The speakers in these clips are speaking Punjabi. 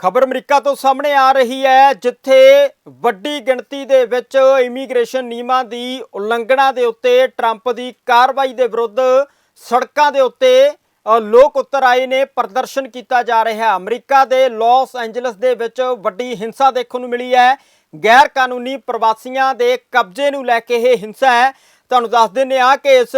ਖਬਰ ਅਮਰੀਕਾ ਤੋਂ ਸਾਹਮਣੇ ਆ ਰਹੀ ਹੈ, ਜਿੱਥੇ ਵੱਡੀ ਗਿਣਤੀ ਦੇ ਵਿੱਚ ਇਮੀਗ੍ਰੇਸ਼ਨ ਨਿਯਮਾਂ ਦੀ ਉਲੰਘਣਾ ਦੇ ਉੱਤੇ ਟਰੰਪ ਦੀ ਕਾਰਵਾਈ ਦੇ ਵਿਰੁੱਧ ਸੜਕਾਂ ਦੇ ਉੱਤੇ ਲੋਕ ਉਤਰ ਆਏ ਨੇ, ਪ੍ਰਦਰਸ਼ਨ ਕੀਤਾ ਜਾ ਰਿਹਾ। ਹੈ ਅਮਰੀਕਾ ਦੇ ਲਾਸ ਐਂਜਲਸ ਦੇ ਵਿੱਚ ਵੱਡੀ ਹਿੰਸਾ ਦੇਖਣ ਨੂੰ ਮਿਲੀ ਹੈ। ਗੈਰ ਕਾਨੂੰਨੀ ਪ੍ਰਵਾਸੀਆਂ ਦੇ ਕਬਜ਼ੇ ਨੂੰ ਲੈ ਕੇ ਇਹ ਹਿੰਸਾ ਹੈ। ਤੁਹਾਨੂੰ ਦੱਸ ਦਿੰਦੇ ਆ ਕਿ ਇਸ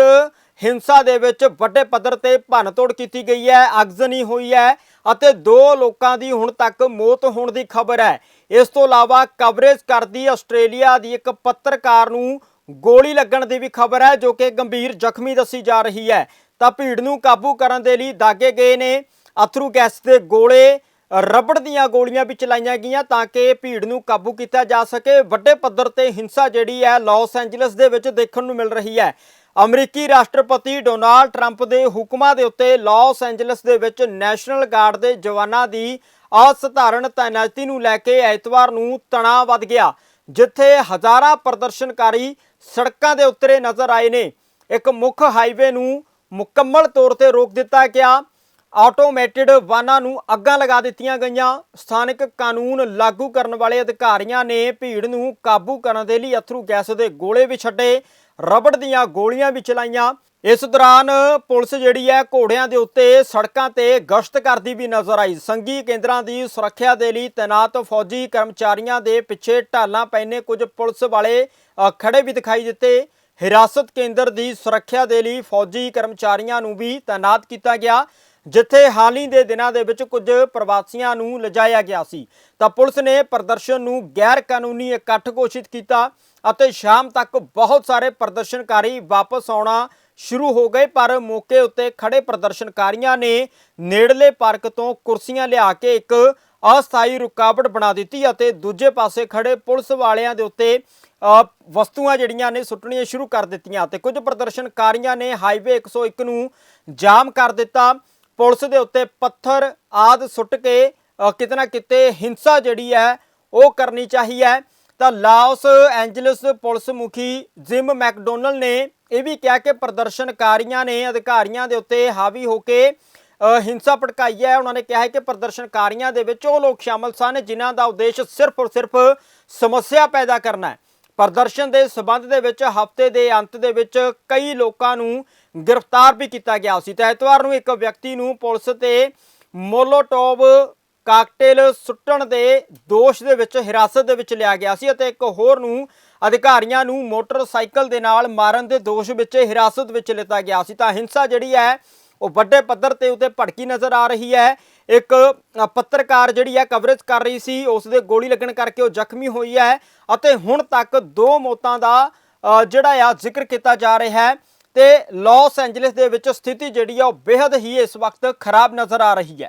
ਹਿੰਸਾ ਦੇ ਵਿੱਚ ਵੱਡੇ ਪੱਧਰ ਤੇ ਭੰਨਤੋੜ ਕੀਤੀ ਗਈ ਹੈ ਅਗਜ਼ਨੀ ਹੋਈ ਹੈ ਅਤੇ ਦੋ ਲੋਕਾਂ ਦੀ ਹੁਣ ਤੱਕ ਮੌਤ ਹੋਣ ਦੀ ਖਬਰ ਹੈ। ਇਸ ਤੋਂ ਇਲਾਵਾ ਕਵਰੇਜ ਕਰਦੀ ਆਸਟ੍ਰੇਲੀਆ ਦੀ ਇੱਕ ਪੱਤਰਕਾਰ ਨੂੰ ਗੋਲੀ ਲੱਗਣ ਦੀ ਵੀ ਖਬਰ ਹੈ, ਜੋ ਕਿ ਗੰਭੀਰ ਜ਼ਖਮੀ ਦੱਸੀ ਜਾ ਰਹੀ ਹੈ। ਤਾਂ ਭੀੜ ਨੂੰ ਕਾਬੂ ਕਰਨ ਦੇ ਲਈ ਦਾਗੇ ਗਏ ਨੇ ਅਥਰੂ ਗੈਸ ਦੇ ਗੋਲੇ ਰਬੜ ਦੀਆਂ ਗੋਲੀਆਂ ਵੀ ਚਲਾਈਆਂ ਗਈਆਂ ਤਾਂ ਕਿ ਭੀੜ ਨੂੰ ਕਾਬੂ ਕੀਤਾ ਜਾ ਸਕੇ। ਵੱਡੇ ਪੱਧਰ ਤੇ ਹਿੰਸਾ ਜਿਹੜੀ ਹੈ ਲਾਸ ਐਂਜਲਸ ਦੇ ਵਿੱਚ ਦੇਖਣ ਨੂੰ ਮਿਲ ਰਹੀ ਹੈ। ਅਮਰੀਕੀ ਰਾਸ਼ਟਰਪਤੀ ਡੋਨਾਲਡ ਟਰੰਪ ਦੇ ਹੁਕਮਾਂ ਦੇ ਉੱਤੇ ਲਾਸ ਐਂਜਲਸ ਦੇ ਵਿੱਚ ਨੈਸ਼ਨਲ ਗਾਰਡ ਦੇ ਜਵਾਨਾਂ ਦੀ ਅਸਧਾਰਨ ਤਾਇਨਾਤੀ ਨੂੰ ਲੈ ਕੇ ਐਤਵਾਰ ਨੂੰ ਤਣਾਅ ਵੱਧ ਗਿਆ, ਜਿੱਥੇ ਹਜ਼ਾਰਾਂ ਪ੍ਰਦਰਸ਼ਨਕਾਰੀ ਸੜਕਾਂ ਦੇ ਉੱਤੇ ਨਜ਼ਰ ਆਏ ਨੇ। ਇੱਕ ਮੁੱਖ ਹਾਈਵੇ ਨੂੰ ਮੁਕੰਮਲ ਤੌਰ ਤੇ ਰੋਕ ਦਿੱਤਾ ਗਿਆ। ਆਟੋਮੈਟਿਡ ਵਾਹਨਾਂ ਨੂੰ ਅੱਗਾਂ ਲਗਾ ਦਿੱਤੀਆਂ ਗਈਆਂ। ਸਥਾਨਕ ਕਾਨੂੰਨ ਲਾਗੂ ਕਰਨ ਵਾਲੇ ਅਧਿਕਾਰੀਆਂ ਨੇ ਭੀੜ ਨੂੰ ਕਾਬੂ ਕਰਨ ਦੇ ਲਈ ਅਥਰੂ ਗੈਸ ਦੇ ਗੋਲੇ ਵੀ ਛੱਡੇ ਰਬੜ ਦੀਆਂ ਗੋਲੀਆਂ ਵੀ ਚਲਾਈਆਂ। ਇਸ ਦੌਰਾਨ ਪੁਲਿਸ ਜਿਹੜੀ ਹੈ ਘੋੜਿਆਂ ਦੇ ਉੱਤੇ ਸੜਕਾਂ ਤੇ ਗਸ਼ਤ ਕਰਦੀ ਵੀ ਨਜ਼ਰ ਆਈ। ਸੰਗੀ ਕੇਂਦਰਾਂ ਦੀ ਸੁਰੱਖਿਆ ਦੇ ਲਈ ਤੈਨਾਤ ਫੌਜੀ ਕਰਮਚਾਰੀਆਂ ਦੇ ਪਿੱਛੇ ਢਾਲਾਂ ਪੈਨੇ ਕੁਝ ਪੁਲਿਸ ਵਾਲੇ ਅ, ਖੜੇ ਵੀ ਦਿਖਾਈ ਦਿੱਤੇ। ਹਿਰਾਸਤ ਕੇਂਦਰ ਦੀ ਸੁਰੱਖਿਆ ਦੇ ਲਈ ਫੌਜੀ ਕਰਮਚਾਰੀਆਂ ਨੂੰ ਵੀ ਤਾਇਨਾਤ ਕੀਤਾ ਗਿਆ। ਜਿੱਥੇ ਹਾਲ ਹੀ ਦੇ ਦਿਨਾਂ ਦੇ ਵਿੱਚ ਕੁਝ ਪ੍ਰਵਾਸੀਆਂ ਨੂੰ ਲਿਜਾਇਆ ਗਿਆ ਸੀ, ਤਾਂ ਪੁਲਿਸ ਨੇ ਪ੍ਰਦਰਸ਼ਨ ਨੂੰ ਗੈਰ ਕਾਨੂੰਨੀ ਇਕੱਠ ਘੋਸ਼ਿਤ ਕੀਤਾ ਅਤੇ ਸ਼ਾਮ ਤੱਕ ਬਹੁਤ ਸਾਰੇ ਪ੍ਰਦਰਸ਼ਨਕਾਰੀ ਵਾਪਸ ਆਉਣਾ ਸ਼ੁਰੂ ਹੋ ਗਏ, ਪਰ ਮੌਕੇ ਉੱਤੇ ਖੜੇ ਪ੍ਰਦਰਸ਼ਨਕਾਰੀਆਂ ਨੇ ਨੇੜਲੇ ਪਾਰਕ ਤੋਂ ਕੁਰਸੀਆਂ ਲਿਆ ਕੇ ਇੱਕ ਅਸਥਾਈ ਰੁਕਾਵਟ ਬਣਾ ਦਿੱਤੀ ਅਤੇ ਦੂਜੇ ਪਾਸੇ ਖੜੇ ਪੁਲਿਸ ਵਾਲਿਆਂ ਦੇ ਉੱਤੇ ਵਸਤੂਆਂ ਜਿਹੜੀਆਂ ਨੇ ਸੁੱਟਣੀਆਂ ਸ਼ੁਰੂ ਕਰ ਦਿੱਤੀਆਂ ਤੇ ਕੁਝ ਪ੍ਰਦਰਸ਼ਨਕਾਰੀਆਂ ਨੇ ਹਾਈਵੇ 101 ਨੂੰ ਜਾਮ ਕਰ ਦਿੱਤਾ। ਪੁਲਿਸ ਦੇ ਉੱਤੇ ਪੱਥਰ ਆਦ ਸੁੱਟ ਕੇ ਕਿਤੇ ਨਾ ਕਿਤੇ ਹਿੰਸਾ ਜਿਹੜੀ ਹੈ, ਉਹ ਕਰਨੀ ਚਾਹੀ ਹੈ। ਤਾਂ ਲਾਸ ਐਂਜਲਸ ਪੁਲਿਸ ਮੁਖੀ ਜਿਮ ਮੈਕਡੋਨਲ ਨੇ ਇਹ ਵੀ ਕਿਹਾ ਕਿ ਪ੍ਰਦਰਸ਼ਨਕਾਰੀਆਂ ਨੇ ਅਧਿਕਾਰੀਆਂ ਦੇ ਉੱਤੇ ਹਾਵੀ ਹੋ ਕੇ ਹਿੰਸਾ ਭੜਕਾਈ ਹੈ। ਉਹਨਾਂ ਨੇ ਕਿਹਾ ਹੈ ਕਿ ਪ੍ਰਦਰਸ਼ਨਕਾਰੀਆਂ ਦੇ ਵਿੱਚ ਉਹ ਲੋਕ ਸ਼ਾਮਲ ਸਨ ਜਿਨ੍ਹਾਂ ਦਾ ਉਦੇਸ਼ ਸਿਰਫ ਔਰ ਸਿਰਫ ਸਮੱਸਿਆ ਪੈਦਾ ਕਰਨਾ ਹੈ। ਪ੍ਰਦਰਸ਼ਨ ਦੇ ਸਬੰਧ ਦੇ ਵਿੱਚ ਹਫ਼ਤੇ ਦੇ ਅੰਤ ਦੇ ਵਿੱਚ ਕਈ ਲੋਕਾਂ ਨੂੰ ਗ੍ਰਿਫਤਾਰ ਵੀ ਕੀਤਾ ਗਿਆ ਸੀ। ਤੇ ਐਤਵਾਰ ਨੂੰ ਇੱਕ ਵਿਅਕਤੀ ਨੂੰ ਪੁਲਿਸ ਤੇ ਮੋਲੋਟੋਵ ਕਾਕਟੇਲ ਸੁੱਟਣ ਦੇ ਦੋਸ਼ ਦੇ ਵਿੱਚ ਹਿਰਾਸਤ ਦੇ ਵਿੱਚ ਲਿਆ ਗਿਆ ਸੀ ਅਤੇ ਇੱਕ ਹੋਰ ਨੂੰ ਅਧਿਕਾਰੀਆਂ ਨੂੰ ਮੋਟਰਸਾਈਕਲ ਦੇ ਨਾਲ ਮਾਰਨ ਦੇ ਦੋਸ਼ ਵਿੱਚ ਹਿਰਾਸਤ ਵਿੱਚ ਲਿੱਤਾ ਗਿਆ ਸੀ। ਤਾਂ ਹਿੰਸਾ ਜਿਹੜੀ ਹੈ ਉਹ ਵੱਡੇ ਪੱਧਰ ਤੇ ਉਤੇ ਭੜਕੀ ਨਜ਼ਰ ਆ ਰਹੀ ਹੈ। ਇੱਕ ਪੱਤਰਕਾਰ ਜਿਹੜੀ ਹੈ ਕਵਰੇਜ ਕਰ ਰਹੀ ਸੀ ਉਸ ਦੇ ਗੋਲੀ ਲੱਗਣ ਕਰਕੇ ਉਹ ਜ਼ਖਮੀ ਹੋਈ ਹੈ ਅਤੇ ਹੁਣ ਤੱਕ ਦੋ ਮੌਤਾਂ ਦਾ ਜਿਹੜਾ ਆ ਜ਼ਿਕਰ ਕੀਤਾ ਜਾ ਰਿਹਾ ਹੈ ਤੇ ਲਾਸ ਐਂਜਲਸ ਦੇ ਵਿੱਚ ਸਥਿਤੀ ਜਿਹੜੀ ਆ ਉਹ ਬੇहद ਹੀ ਇਸ ਵਕਤ ਖਰਾਬ ਨਜ਼ਰ ਆ ਰਹੀ ਹੈ।